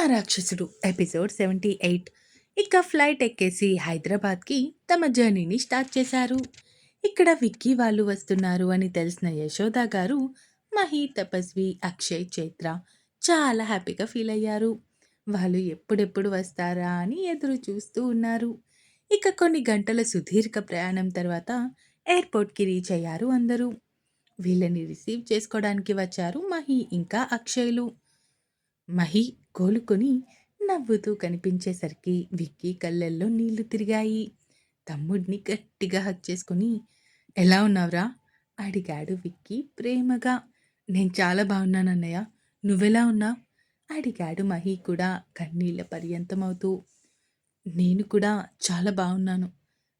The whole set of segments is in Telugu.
నా రాక్షసుడు ఎపిసోడ్ సెవెంటీ ఎయిట్. ఇక ఫ్లైట్ ఎక్కేసి హైదరాబాద్కి తమ జర్నీని స్టార్ట్ చేశారు. ఇక్కడ విక్కీ వాళ్ళు వస్తున్నారు అని తెలిసిన యశోద గారు మహి తపస్వి అక్షయ్ చైత్ర చాలా హ్యాపీగా ఫీల్ అయ్యారు. వాళ్ళు ఎప్పుడెప్పుడు వస్తారా అని ఎదురు చూస్తూ ఉన్నారు. ఇక కొన్ని గంటల సుదీర్ఘ ప్రయాణం తర్వాత ఎయిర్పోర్ట్కి రీచ్ అయ్యారు అందరూ. వీళ్ళని రిసీవ్ చేసుకోవడానికి వచ్చారు మహి ఇంకా అక్షయ్లు. మహి కోలుకొని నవ్వుతూ కనిపించేసరికి విక్కీ కళ్ళల్లో నీళ్ళు తిరిగాయి. తమ్ముడిని గట్టిగా హక్ చేసుకుని ఎలా ఉన్నావురా? అడిగాడు విక్కీ ప్రేమగా. నేను చాలా బాగున్నాను అన్నయ్య. నువ్వెలా ఉన్నావు? అడిగాడు మహి కూడా కన్నీళ్ళ పర్యంతమవుతూ. నేను కూడా చాలా బాగున్నాను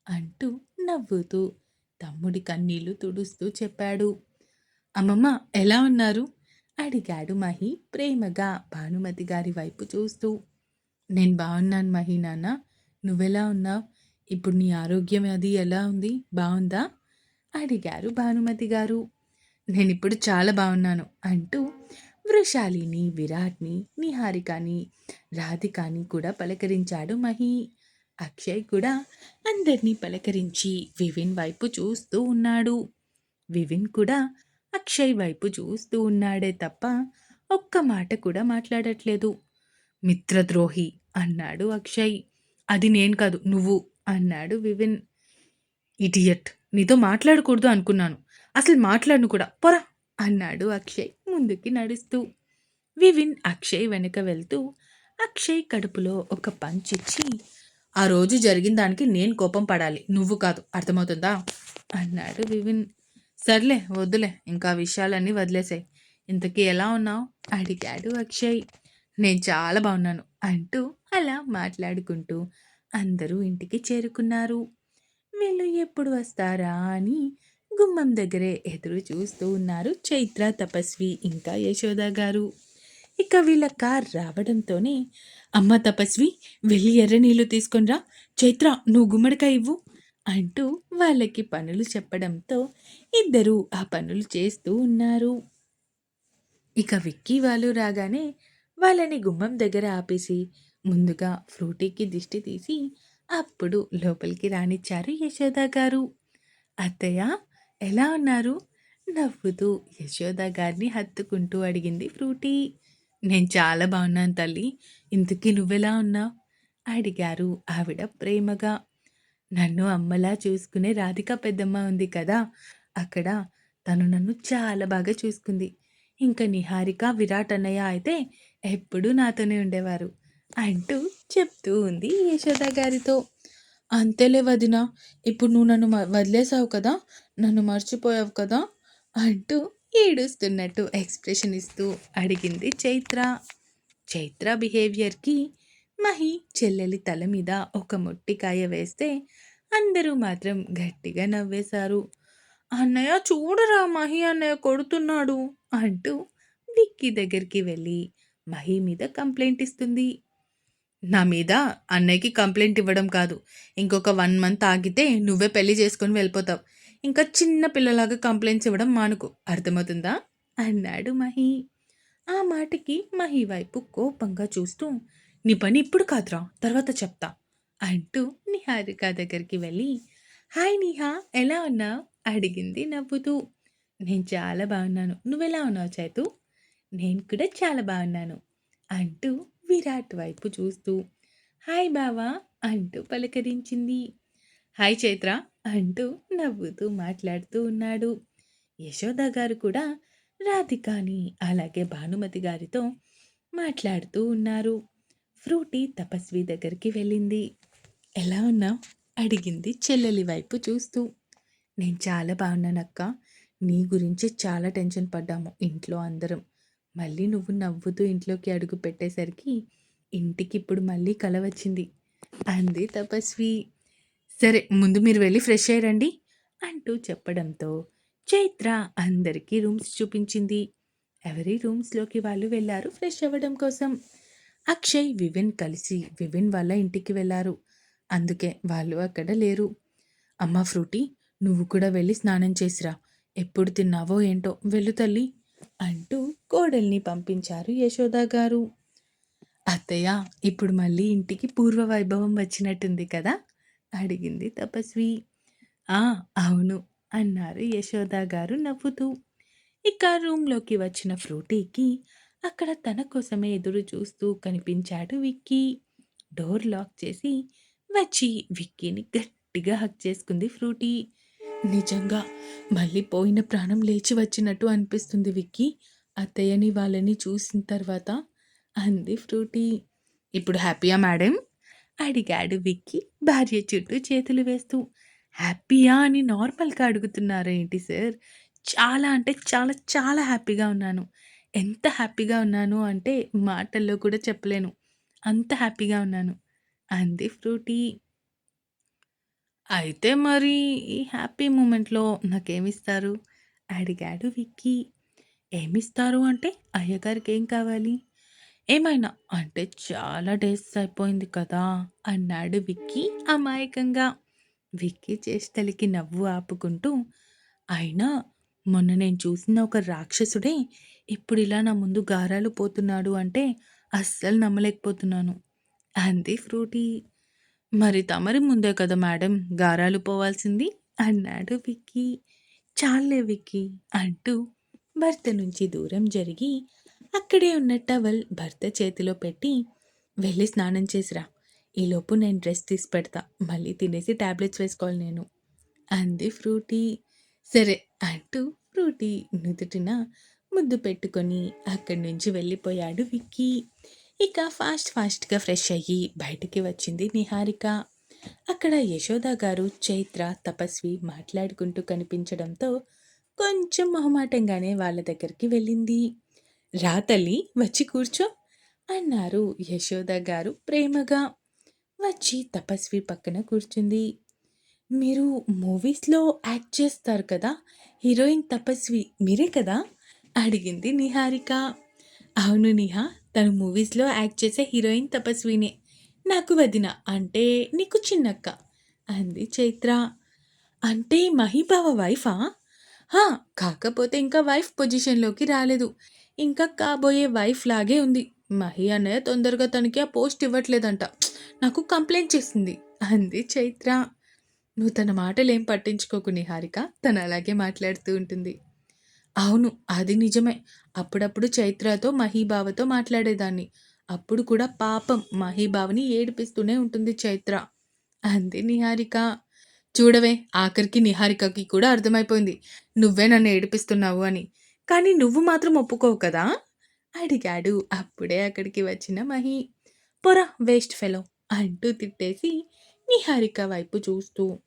అంటూ నవ్వుతూ తమ్ముడి కన్నీళ్ళు తుడుస్తూ చెప్పాడు. అమ్మమ్మ ఎలా ఉన్నారు? అడిగాడు మహి ప్రేమగా. భానుమతి గారి వైపు చూస్తూ నేను బాగున్నాను మహి నాన్న. నువ్వెలా ఉన్నావు? ఇప్పుడు నీ ఆరోగ్యం అది ఎలా ఉంది? బాగుందా అడిగారు భానుమతి గారు. నేను ఇప్పుడు చాలా బాగున్నాను అంటూ వృషాలిని విరాట్ని నిహారికని రాధికాని కూడా పలకరించాడు మహి. అక్షయ్ కూడా అందరినీ పలకరించి వివిన్ వైపు చూస్తూ ఉన్నాడు. వివిన్ కూడా అక్షయ్ వైపు చూస్తూ ఉన్నాడే తప్ప ఒక్క మాట కూడా మాట్లాడట్లేదు. మిత్రద్రోహి అన్నాడు అక్షయ్. అది నేను కాదు నువ్వు అన్నాడు వివిన్. ఇటియట్ నీతో మాట్లాడకూడదు అనుకున్నాను. అసలు మాట్లాడను కూడా పొరా అన్నాడు అక్షయ్ ముందుకి నడుస్తూ. వివిన్ అక్షయ్ వెనుక వెళ్తూ అక్షయ్ కడుపులో ఒక పంచిచ్చి ఆ రోజు జరిగిన దానికి నేను కోపం పడాలి నువ్వు కాదు అర్థమవుతుందా? అన్నాడు వివిన్. సర్లే వద్దులే ఇంకా విషయాలన్నీ వదిలేసాయి. ఇంతకీ ఎలా ఉన్నావు? అడిగాడు అక్షయ్. నేను చాలా బాగున్నాను అంటూ అలా మాట్లాడుకుంటూ అందరూ ఇంటికి చేరుకున్నారు. వీళ్ళు ఎప్పుడు వస్తారా అని గుమ్మం దగ్గరే ఎదురు చూస్తూ ఉన్నారు చైత్ర తపస్వి ఇంకా యశోద గారు. ఇక వీళ్ళ కార్ రావడంతోనే అమ్మ తపస్వి వెళ్ళి ఎర్ర నీళ్ళు తీసుకొనిరా చైత్ర నువ్వు గుమ్మడికాయ ఇవ్వు. అంటూ వాళ్ళకి పనులు చెప్పడంతో ఇద్దరూ ఆ పనులు చేస్తూ ఉన్నారు. ఇక విక్కీ వాళ్ళు రాగానే వాళ్ళని గుమ్మం దగ్గర ఆపేసి ముందుగా ఫ్రూటీకి దిష్టి తీసి అప్పుడు లోపలికి రానిచ్చారు యశోద గారు. అత్తయ్య ఎలా ఉన్నారు? నవ్వుతూ యశోద గారిని హత్తుకుంటూ అడిగింది ఫ్రూటీ. నేను చాలా బాగున్నాను తల్లి. ఇంతకీ నువ్వెలా ఉన్నావు? అడిగారు ఆవిడ ప్రేమగా. నన్ను అమ్మలా చూసుకునే రాధిక పెద్దమ్మ ఉంది కదా అక్కడ తను నన్ను చాలా బాగా చూసుకుంది. ఇంకా నిహారిక విరాట్ అన్నయ్య అయితే ఎప్పుడూ నాతోనే ఉండేవారు అంటూ చెప్తూ ఉంది యశోద గారితో. అంతేలే వదిన ఇప్పుడు నువ్వు నన్ను వదిలేసావు కదా నన్ను మర్చిపోయావు కదా అంటూ ఏడుస్తున్నట్టు ఎక్స్ప్రెషన్ ఇస్తూ అడిగింది చైత్ర. చైత్ర బిహేవియర్కి మహి చెల్లెలి తల మీద ఒక మొట్టికాయ వేస్తే అందరూ మాత్రం గట్టిగా నవ్వేశారు. అన్నయ్య చూడరా మహి అన్నయ్య కొడుతున్నాడు అంటూ విక్కీ దగ్గరికి వెళ్ళి మహి మీద కంప్లైంట్ ఇస్తుంది. నా మీద అన్నయ్యకి కంప్లైంట్ ఇవ్వడం కాదు. ఇంకొక వన్ మంత్ ఆగితే నువ్వే పెళ్ళి చేసుకొని వెళ్ళిపోతావు. ఇంకా చిన్న పిల్లలాగా కంప్లైంట్స్ ఇవ్వడం మానుకు. అర్థమవుతుందా? అన్నాడు మహి. ఆ మాటకి మహి వైపు కోపంగా చూస్తూ నీ పని ఇప్పుడు కాదురా తర్వాత చెప్తా అంటూ నిహారిక దగ్గరికి వెళ్ళి హాయ్ నిహా ఎలా ఉన్నావు? అడిగింది నవ్వుతూ. నేను చాలా బాగున్నాను. నువ్వెలా ఉన్నావు చైతు? నేను కూడా చాలా బాగున్నాను అంటూ విరాట్ వైపు చూస్తూ. హాయ్ బావా అంటూ పలకరించింది. హాయ్ చైత్ర అంటూ నవ్వుతూ మాట్లాడుతూ ఉన్నాడు. యశోద గారు కూడా రాధికాని అలాగే భానుమతి గారితో మాట్లాడుతూ ఉన్నారు. ఫ్రూటీ తపస్వి దగ్గరికి వెళ్ళింది. ఎలా ఉన్నావు? అడిగింది చెల్లెలి వైపు చూస్తూ. నేను చాలా బాగున్నానక్క. నీ గురించి చాలా టెన్షన్ పడ్డాము ఇంట్లో అందరం. మళ్ళీ నువ్వు నవ్వుతూ ఇంట్లోకి అడుగు పెట్టేసరికి ఇంటికి ఇప్పుడు మళ్ళీ కల వచ్చింది అంది తపస్వి. సరే ముందు మీరు వెళ్ళి ఫ్రెష్ అయ్యారండి అంటూ చెప్పడంతో చైత్ర అందరికీ రూమ్స్ చూపించింది. ఎవరి రూమ్స్లోకి వాళ్ళు వెళ్ళారు ఫ్రెష్ అవ్వడం కోసం. అక్షయ్ వివిన్ కలిసి వివిన్ వాళ్ళ ఇంటికి వెళ్ళారు అందుకే వాళ్ళు అక్కడ లేరు. అమ్మ ఫ్రూటీ నువ్వు కూడా వెళ్ళి స్నానం చేసిరా. ఎప్పుడు తిన్నావో ఏంటో వెళ్ళు తల్లి అంటూ కోడల్ని పంపించారు యశోద గారు. అత్తయ్య ఇప్పుడు మళ్ళీ ఇంటికి పూర్వ వైభవం వచ్చినట్టుంది కదా? అడిగింది తపస్వి. ఆ అవును అన్నారు యశోద గారు నవ్వుతూ. ఇక రూమ్లోకి వచ్చిన ఫ్రూటీకి అక్కడ తన కోసమే ఎదురు చూస్తూ కనిపించాడు విక్కీ. డోర్ లాక్ చేసి వచ్చి విక్కీని గట్టిగా హక్ చేసుకుంది ఫ్రూటీ. నిజంగా మళ్ళీ పోయిన ప్రాణం లేచి వచ్చినట్టు అనిపిస్తుంది విక్కీ. అత్తయ్యని వాళ్ళని చూసిన తర్వాత అంది ఫ్రూటీ. ఇప్పుడు హ్యాపీయా మేడం? అడిగాడు విక్కీ భార్య చుట్టూ చేతులు వేస్తూ. హ్యాపీయా అని నార్మల్గా అడుగుతున్నారు ఏంటి సార్? చాలా అంటే చాలా చాలా హ్యాపీగా ఉన్నాను. ఎంత హ్యాపీగా ఉన్నాను అంటే మాటల్లో కూడా చెప్పలేను. అంత హ్యాపీగా ఉన్నాను. అంది ఫ్రూటీ. అయితే మరి ఈ హ్యాపీ మూమెంట్లో నాకేమిస్తారు? అడిగాడు విక్కీ. ఏమిస్తారు అంటే అయ్యగారికి ఏం కావాలి? ఏమైనా అంటే చాలా డేస్ అయిపోయింది కదా అన్నాడు విక్కీ అమాయకంగా. విక్కీ చేష్టలకి నవ్వు ఆపుకుంటూ అయినా మొన్న నేను చూసిన ఒక రాక్షసుడే ఇప్పుడు ఇలా నా ముందు గారాలు పోతున్నాడు అంటే అస్సలు నమ్మలేకపోతున్నాను. అంది ఫ్రూటీ. మరి తమరి ముందే కదా మేడం గారాలు పోవాల్సింది? అన్నాడు విక్కీ. చాలే విక్కీ అంటూ భర్త నుంచి దూరం జరిగి అక్కడే ఉన్న టవల్ భర్త చేతిలో పెట్టి వెళ్ళి స్నానం చేసిరా. ఈలోపు నేను డ్రెస్ తీసి పెడతా. మళ్ళీ తినేసి టాబ్లెట్స్ వేసుకోవాలి నేను. అంది ఫ్రూటీ. సరే అంటూ ఫ్రూటీ నుదుటిన ముద్దు పెట్టుకొని అక్కడి నుంచి వెళ్ళిపోయాడు విక్కీ. ఇక ఫాస్ట్ ఫాస్ట్గా ఫ్రెష్ అయ్యి బయటికి వచ్చింది నిహారిక. అక్కడ యశోద గారు చైత్ర తపస్వి మాట్లాడుకుంటూ కనిపించడంతో కొంచెం మొహమాటంగానే వాళ్ళ దగ్గరికి వెళ్ళింది. రా తల్లి వచ్చి కూర్చో అన్నారు యశోద గారు ప్రేమగా. వచ్చి తపస్వి పక్కన కూర్చుంది. మీరు మూవీస్లో యాక్ట్ చేస్తారు కదా? హీరోయిన్ తపస్వి మీరే కదా? అడిగింది నిహారిక. అవును నిహా తను మూవీస్లో యాక్ట్ చేసే హీరోయిన్ తపస్వినే. నాకు వదిన అంటే నీకు చిన్నక్క అంది చైత్ర. అంటే మహీబావ వైఫా? హా కాకపోతే ఇంకా వైఫ్ పొజిషన్లోకి రాలేదు. ఇంకా కాబోయే వైఫ్ లాగే ఉంది. మహి అన్నయ్య తొందరగా తనకి ఆ పోస్ట్ ఇవ్వట్లేదంట. నాకు కంప్లైంట్ చేసింది అంది చైత్ర. నువ్వు తన మాటలు ఏం పట్టించుకోకు నిహారిక. తను అలాగే మాట్లాడుతూ ఉంటుంది. అవును అది నిజమే. అప్పుడప్పుడు చైత్రతో మహీబావతో మాట్లాడేదాన్ని. అప్పుడు కూడా పాపం మహీబావని ఏడిపిస్తూనే ఉంటుంది చైత్ర. అంది నిహారిక. చూడవే ఆఖరికి నిహారికకి కూడా అర్థమైపోయింది. నువ్వే నన్ను ఏడిపిస్తున్నావు అని. కానీ నువ్వు మాత్రం ఒప్పుకోవు కదా? అడిగాడు. అప్పుడే అక్కడికి వచ్చిన మహి. పొరా వేస్ట్ ఫెలో అంటూ తిట్టేసి నిహారిక వైపు చూస్తూ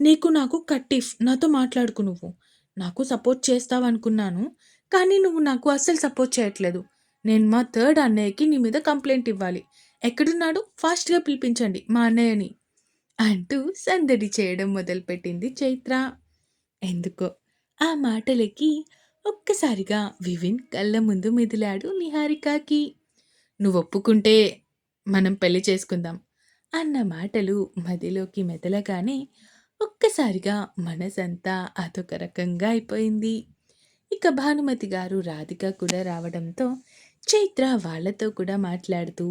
నీకు నాకు కట్టిఫ్ నాతో మాట్లాడుకు నువ్వు. నాకు సపోర్ట్ చేస్తావనుకున్నాను కానీ నువ్వు నాకు అస్సలు సపోర్ట్ చేయట్లేదు. నేను మా థర్డ్ అన్నయ్యకి నీ మీద కంప్లైంట్ ఇవ్వాలి. ఎక్కడున్నాడు? ఫాస్ట్గా పిలిపించండి మా అన్నయ్యని. అంటూ సందడి చేయడం మొదలుపెట్టింది చైత్ర. ఎందుకో? ఆ మాటలకి ఒక్కసారిగా వివిన్ కళ్ళ ముందు మెదిలాడు నిహారికకి. నువ్వు ఒప్పుకుంటే మనం పెళ్ళి చేసుకుందాం. అన్న మాటలు మదిలోకి మెదలగానే ఒక్కసారిగా మనసంతా అదొక రకంగా అయిపోయింది. ఇక భానుమతి గారు రాధిక కూడా రావడంతో చైత్ర వాళ్ళతో కూడా మాట్లాడుతూ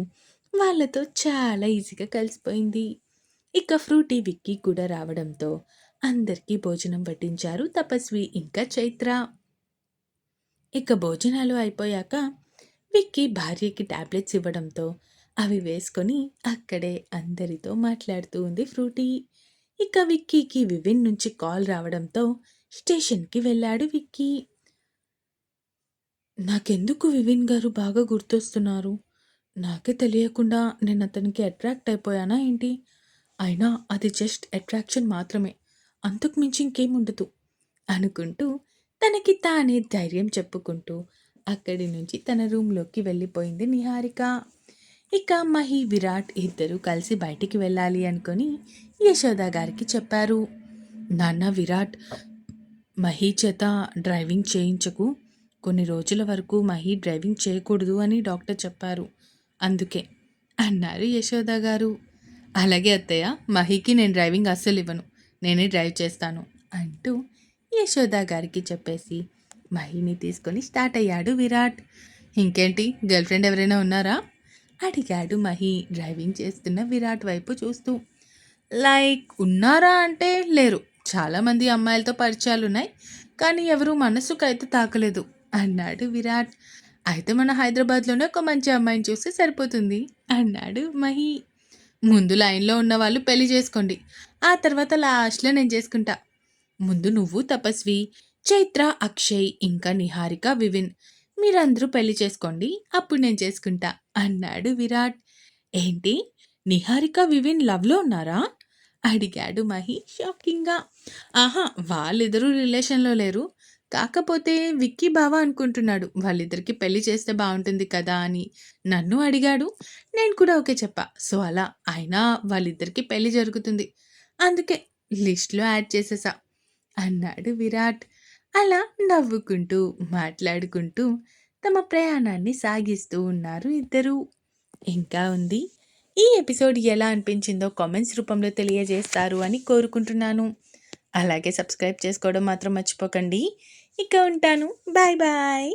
వాళ్ళతో చాలా ఈజీగా కలిసిపోయింది. ఇక ఫ్రూటీ విక్కీ కూడా రావడంతో అందరికీ భోజనం పట్టించారు తపస్వి ఇంకా చైత్ర. ఇక భోజనాలు అయిపోయాక విక్కీ భార్యకి టాబ్లెట్స్ ఇవ్వడంతో అవి వేసుకొని అక్కడే అందరితో మాట్లాడుతూ ఉంది ఫ్రూటీ. ఇక విక్కీకి వివిన్ నుంచి కాల్ రావడంతో స్టేషన్కి వెళ్ళాడు విక్కీ. నాకెందుకు వివిన్ గారు బాగా గుర్తొస్తున్నారు? నాకే తెలియకుండా నేను అతనికి అట్రాక్ట్ అయిపోయానా ఏంటి? అయినా అది జస్ట్ అట్రాక్షన్ మాత్రమే. అంతకు మించి ఇంకేం ఉండదు అనుకుంటూ తనకి తానే ధైర్యం చెప్పుకుంటూ అక్కడి నుంచి తన రూమ్లోకి వెళ్ళిపోయింది నిహారిక. ఇక మహి విరాట్ ఇద్దరు కలిసి బయటికి వెళ్ళాలి అనుకొని యశోద గారికి చెప్పారు. నాన్న విరాట్ మహి చేత డ్రైవింగ్ చేయించకు. కొన్ని రోజుల వరకు మహి డ్రైవింగ్ చేయకూడదు అని డాక్టర్ చెప్పారు. అందుకే అన్నారు యశోద గారు. అలాగే అత్తయ్య మహికి నేను డ్రైవింగ్ అస్సలు ఇవ్వను. నేనే డ్రైవ్ చేస్తాను అంటూ యశోద గారికి చెప్పేసి మహిని తీసుకొని స్టార్ట్ అయ్యాడు విరాట్. ఇంకేంటి గర్ల్ ఫ్రెండ్ ఎవరైనా ఉన్నారా? అడిగాడు మహి. డ్రైవింగ్ చేస్తున్న విరాట్ వైపు చూస్తూ లైక్ ఉన్నారా అంటే లేరు. చాలామంది అమ్మాయిలతో పరిచయాలు ఉన్నాయి కానీ ఎవరు మనసుకైతే తాకలేదు అన్నాడు విరాట్. అయితే మన హైదరాబాద్లోనే ఒక మంచి అమ్మాయిని చూస్తే సరిపోతుంది అన్నాడు మహి. ముందు లైన్లో ఉన్న వాళ్ళు పెళ్ళి చేసుకోండి ఆ తర్వాత లాస్ట్లో నేను చేసుకుంటా. ముందు నువ్వు తపస్వి చైత్ర అక్షయ్ ఇంకా నిహారిక వివిన్. మీరందరూ పెళ్ళి చేసుకోండి అప్పుడు నేను చేసుకుంటా అన్నాడు విరాట్. ఏంటి? నిహారిక వివిన్ లవ్లో ఉన్నారా? అడిగాడు మహి షాకింగ్గా. ఆహా వాళ్ళిద్దరూ రిలేషన్లో లేరు. కాకపోతే విక్కీ బావ అనుకుంటున్నాడు వాళ్ళిద్దరికి పెళ్ళి చేస్తే బాగుంటుంది కదా అని నన్ను అడిగాడు. నేను కూడా ఓకే చెప్పా. సో అలా అయినా వాళ్ళిద్దరికి పెళ్ళి జరుగుతుంది. అందుకే లిస్ట్లో యాడ్ చేసేసా అన్నాడు విరాట్. అలా నవ్వుకుంటూ మాట్లాడుకుంటూ తమ ప్రయాణాన్ని సాగిస్తూ ఉన్నారు ఇద్దరు. ఇంకా ఉంది. ఈ ఎపిసోడ్ ఎలా అనిపించిందో కామెంట్స్ రూపంలో తెలియజేస్తారు అని కోరుకుంటున్నాను. అలాగే సబ్స్క్రైబ్ చేసుకోవడం మాత్రం మర్చిపోకండి. ఇక ఉంటాను. Bye bye.